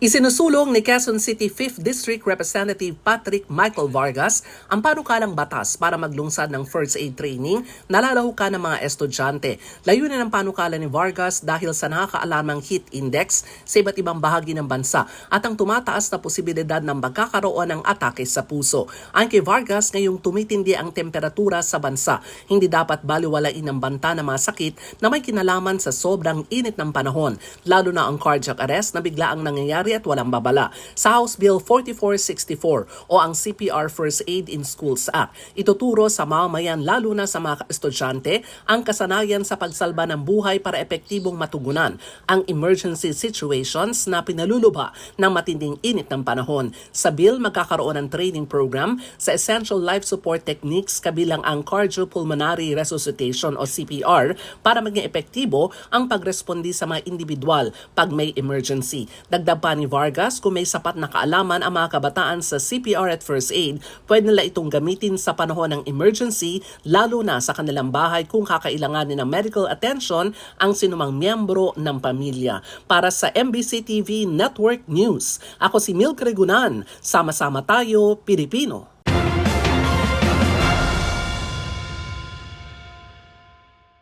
Isinusulong ni Quezon City 5th District Representative Patrick Michael Vargas ang panukalang batas para maglungsad ng first aid training na lalahukan ng mga estudyante. Layunin ng panukala ni Vargas dahil sa nakakaalamang heat index sa iba't ibang bahagi ng bansa at ang tumataas na posibilidad ng magkakaroon ng atake sa puso. Ang kay Vargas, ngayong tumitindi ang temperatura sa bansa, hindi dapat baliwalain ng banta ng mga sakit na may kinalaman sa sobrang init ng panahon, lalo na ang cardiac arrest na bigla ang nangyayari at walang babala. Sa House Bill 4464 o ang CPR First Aid in Schools Act, ituturo sa mamamayan lalo na sa mga estudyante ang kasanayan sa pagsalba ng buhay para epektibong matugunan ang emergency situations na pinalulubha ng matinding init ng panahon. Sa bill, magkakaroon ng training program sa essential life support techniques kabilang ang cardiopulmonary resuscitation o CPR para maging epektibo ang pagrespondi sa mga individual pag may emergency. Dagdag pa ni Vargas, kung may sapat na kaalaman ang mga kabataan sa CPR at first aid, pwede nila itong gamitin sa panahon ng emergency, lalo na sa kanilang bahay kung kakailanganin ng medical attention ang sinumang miyembro ng pamilya. Para sa MBC TV Network News, ako si Milk Regunan. Sama-sama tayo, Pilipino.